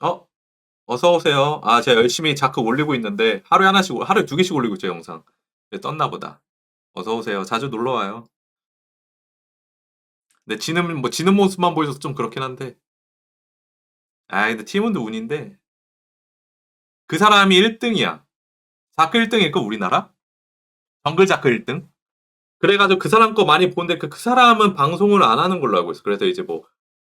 어? 어서 오세요. 아, 제가 열심히 자크 올리고 있는데 하루에 하나씩 올- 하루에 두 개씩 올리고 있죠, 영상. 네, 떴나 보다. 어서 오세요. 자주 놀러 와요. 근데 지는 뭐 지는 모습만 보여서 좀 그렇긴 한데. 아, 근데 팀원도 운인데 그 사람이 1 등이야. 자크 1등일 거 우리나라? 정글 자크 1등? 그래가지고 그 사람 거 많이 보는데 그, 그 사람은 방송을 안 하는 걸로 알고 있어. 그래서 이제 뭐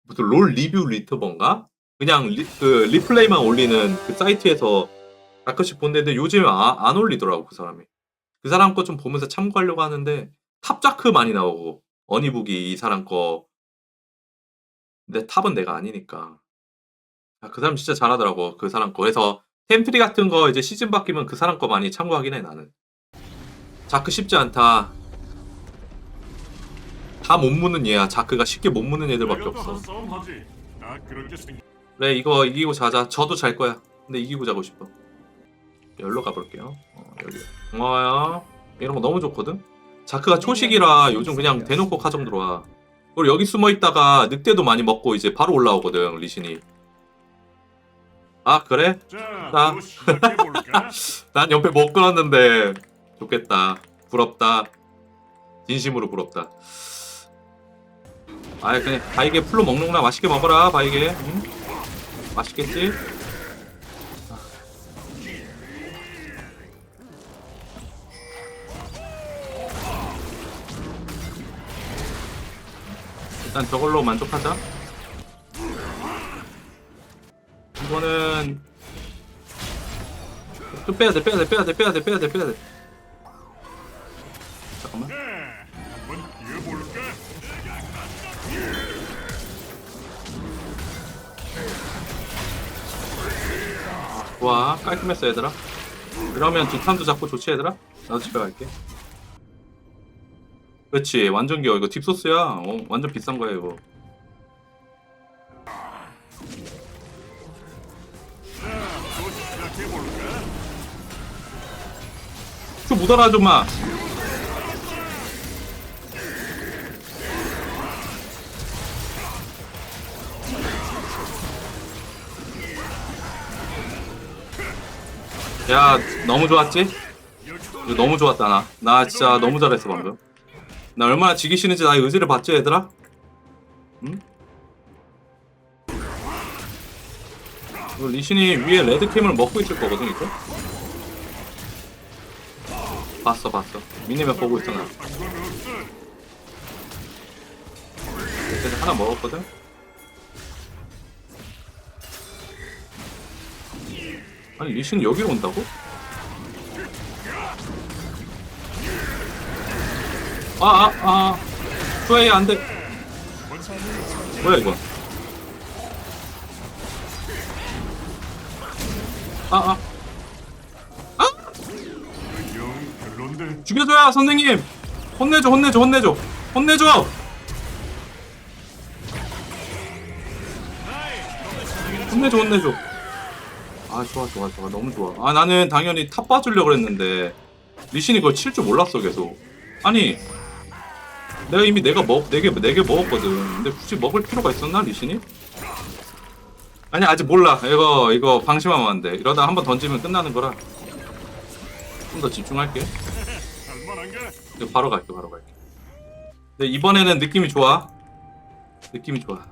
무슨 롤 리뷰 리트버인가? 그냥 리, 그 리플레이만 올리는 그 사이트에서 가끔씩 본데 요즘 아, 안 올리더라고 그 사람이. 그 사람 거 좀 보면서 참고하려고 하는데 탑자크 많이 나오고 어니북이 이 사람 거. 근데 탑은 내가 아니니까. 아, 그 사람 진짜 잘하더라고 그 사람 거. 그래서 템프리 같은 거 이제 시즌 바뀌면 그 사람 거 많이 참고하긴 해 나는. 자크 쉽지 않다. 다 못 무는 얘야. 자크가 쉽게 못 무는 애들밖에 없어. 그래 이거 이기고 자자. 저도 잘 거야. 근데 이기고 자고 싶어. 열로 가볼게요. 어, 여기. 고마워요. 이런 거 너무 좋거든? 자크가 초식이라 요즘 그냥 대놓고 카정 들어와. 그리고 여기 숨어 있다가 늑대도 많이 먹고 이제 바로 올라오거든 리신이. 아 그래? 자? 난 옆에 못 끊었는데 좋겠다 부럽다 진심으로 부럽다 아이 그냥 바이게 풀로 먹는구나 맛있게 먹어라 바이게 응? 맛있겠지? 일단 저걸로 만족하자 이거는 좀 빼야 돼, 빼야 돼, 빼야 돼, 빼야 돼, 빼야 돼, 빼야 돼. 한번 뛰어볼까? 좋아, 깔끔했어, 얘들아. 이러면 뒷탄도 잡고 좋지, 얘들아? 나도 집에 갈게. 그렇지, 완전 귀여워. 이거 딥소스야. 어, 완전 비싼 거야, 이거. 좀못 알아줘, 마. 야, 너무 좋았지? 이거 너무 좋았다, 나. 나 진짜 너무 잘했어, 방금. 나 얼마나 지기 싫은지 나의 의지를 봤지, 얘들아? 응? 이거 리신이 위에 레드캠을 먹고 있을 거거든, 이거? 봤어, 봤어. 미니맵 보고 있잖아. 그래서 하나 먹었거든? 아니, 리신 여기로 온다고? 아, 아, 아. 후웨이 안 돼. 뭐야, 이거? 아, 아. 영 별론데. 죽여줘야, 선생님! 혼내줘, 혼내줘, 혼내줘! 혼내줘! 혼내줘, 혼내줘. 아, 좋아, 좋아, 좋아. 너무 좋아. 아, 나는 당연히 탑 봐주려고 그랬는데, 리신이 그걸 칠 줄 몰랐어, 계속. 아니, 내가 이미 내가 먹, 네개 네 개 먹었거든. 근데 굳이 먹을 필요가 있었나, 리신이? 아니, 아직 몰라. 이거, 이거 방심하면 안 돼. 이러다 한번 던지면 끝나는 거라. 좀 더 집중할게. 이거 바로 갈게, 바로 갈게. 근데 이번에는 느낌이 좋아. 느낌이 좋아.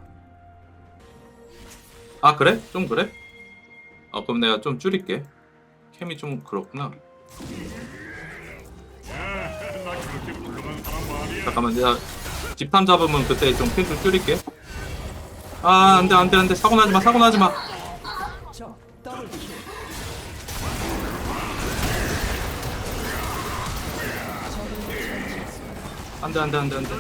아, 그래? 좀 그래? 어, 그럼 내가 좀 줄일게. 캠이 좀 그렇구나. 잠깐만, 내가 집탐 잡으면 그때 좀 캠 좀 줄일게. 아, 안 돼, 안 돼, 안 돼. 사고 나지 마, 사고 나지 마. 안 돼, 안 돼, 안 돼, 안 돼.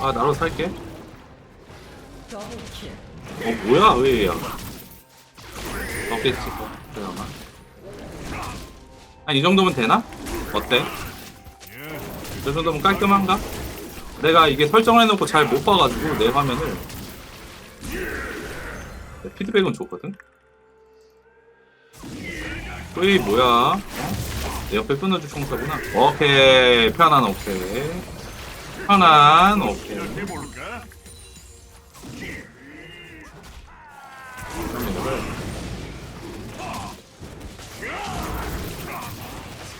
아, 나로 살게. 어, 뭐야, 왜야? 없겠지, 뭐. 그나마. 한이 정도면 되나? 어때? 이 정도면 깔끔한가? 내가 이게 설정을 해놓고 잘 못 봐가지고 내 화면을 네, 피드백은 좋거든? 또이 뭐야? 어? 내 옆에 끊어줄 총사구나. 오케이 편안 오케이. 편안 오케이.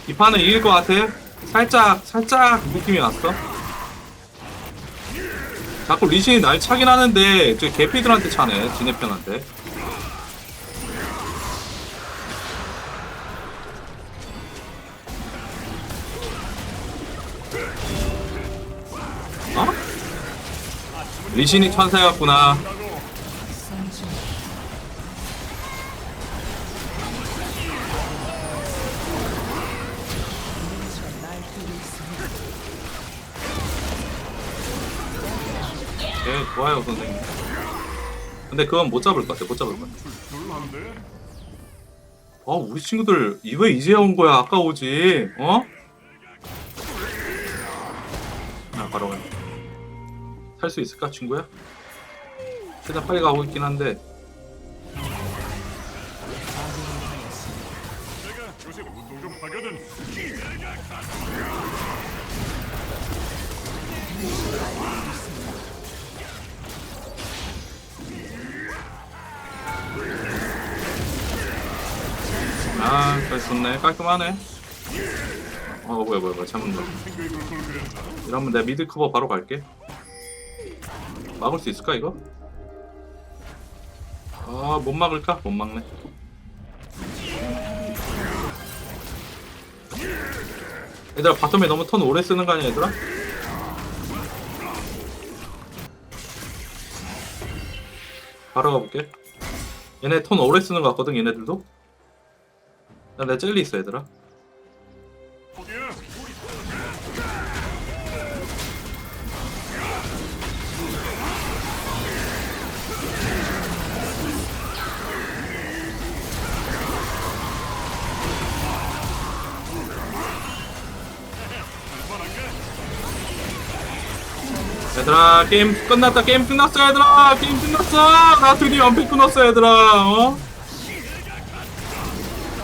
이 판은 이길 것 같아. 살짝 살짝 느낌이 왔어. 자꾸 리신이 날 차긴 하는데 저 개피들한테 차네 지네 편한테. 리신이 천사였구나. 네, 좋아요, 선생님. 근데 그건 못 잡을 것 같아, 못 잡을 것 같아. 아, 우리 친구들, 왜 이제 온 거야? 아까 오지, 어? 살수 있을까, 친구야? 최대한 빨리 가고 있긴 한데. 아, 잘 좋네. 깔끔하네. 어, 뭐야, 뭐야, 뭐야, 그랬나? 이러면 내가 미드 커버 바로 갈게. 막을 수 있을까 이거? 아 못 막을까? 못 막네. 얘들아 바텀에 너무 턴 오래 쓰는 거 아니야 얘들아? 바로 가볼게. 얘네 턴 오래 쓰는 거 같거든 얘네들도. 나 내 젤리 있어 얘들아. 얘들아 게임 끝났다 게임 끝났어 얘들아 게임 끝났어 나 드디어 연패 끊었어 얘들아 어?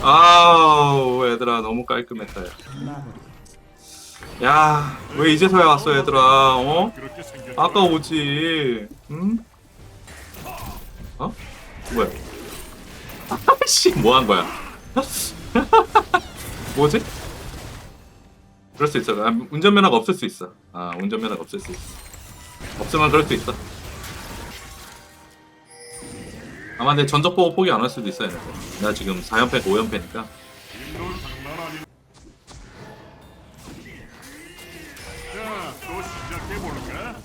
아우 얘들아 너무 깔끔했다 야왜 이제서야 왔어 얘들아 어? 아까 오지 응? 어? 뭐야 아씨 뭐 한 거야 뭐지? 그럴 수 있어 아, 운전면허가 없을 수 있어 아 운전면허가 없을 수 있어 없으면 그럴 수 있어. 아마 내 전적 보고 포기 안 할 수도 있어, 얘네들. 나 지금 4연패, 5연패니까. 인돌 장난 아니. 자, 또 시작해볼까?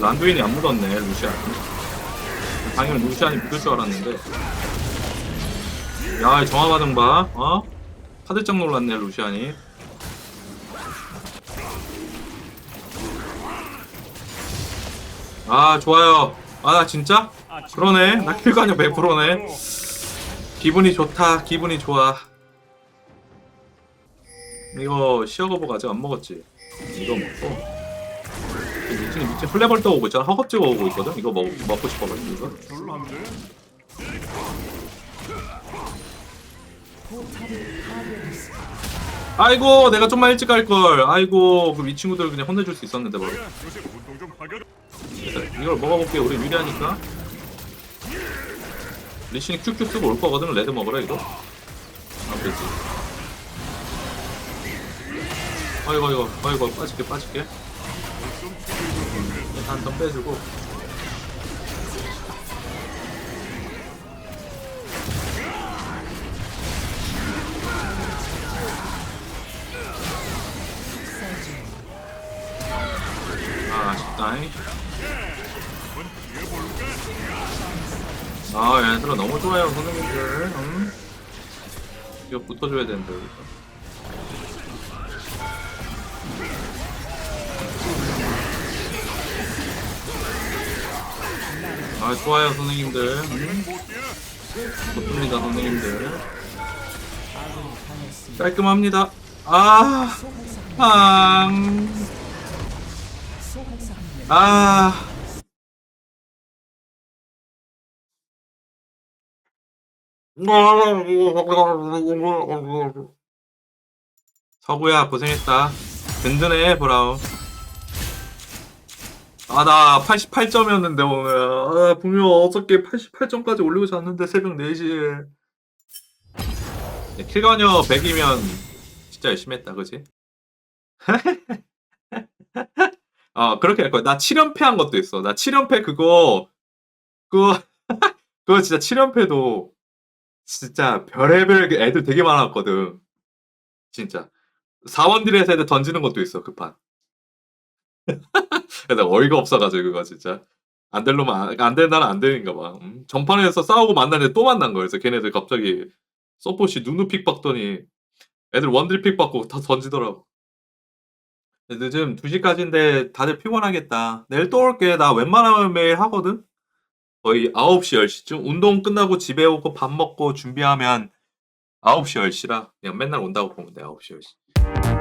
란두인이 안 묻었네, 루시안. 당연히 루시안이 묻을 줄 알았는데. 야, 이 정화 반응 봐, 어? 카드짝 놀랐네, 루시안이. 아, 좋아요. 아, 진짜? 그러네. 나 킬가냐 100%네. 기분이 좋다. 기분이 좋아. 이거 시어거복 아직 안 먹었지? 이거 먹고 미친 미친 플레벌 떠 오고 있잖아. 허겁지겁 오고 있거든. 이거 먹, 먹고 싶어가지고 이거. 아이고 내가 좀만 일찍 갈 걸. 아이고 그이 친구들 그냥 혼내줄 수 있었는데 뭐. 내 이걸 먹어볼게. 우리 유리하니까. 리신이 큐큐 쓰고 올 거거든. 레드 먹으라 이거. 아 그렇지. 아이고 아이고 아이고 빠질게 빠질게. 그랬나? 한턴 빼주고 아 아쉽다 잉 아 얘들아 너무 좋아요 선생님들 음? 이거 붙어줘야 되는데 여기서 아 좋아요 선생님들 음? 좋습니다 선생님들 깔끔합니다 아 앙. 아 서구야 고생했다. 든든해 브라운. 아 나 88점이었는데 오늘 아, 분명 어저께 88점까지 올리고 잤는데 새벽 4시에 킬건여 100이면 진짜 열심히 했다 그지? 어 그렇게 할 거야 나 7연패 한 것도 있어 나 7연패 그거 그거 그거 진짜 7연패도 진짜 별의별 애들 되게 많았거든 진짜 4원딜에서 애들 던지는 것도 있어 급한 근데 어이가 없어가지고 그거 진짜 안 될 놈은 안, 안 되는 날은 안 되는가 봐. 음, 전판에서 싸우고 만났는데 또 만난 거예요. 그래서 걔네들 갑자기 서폿이 누누 픽 받더니 애들 원딜 픽 받고 다 던지더라고. 늦음 2시까지인데 다들 피곤하겠다. 내일 또 올게. 나 웬만하면 매일 하거든? 거의 9시, 10시쯤. 운동 끝나고 집에 오고 밥 먹고 준비하면 9시, 10시라. 그냥 맨날 온다고 보면 돼, 9시, 10시.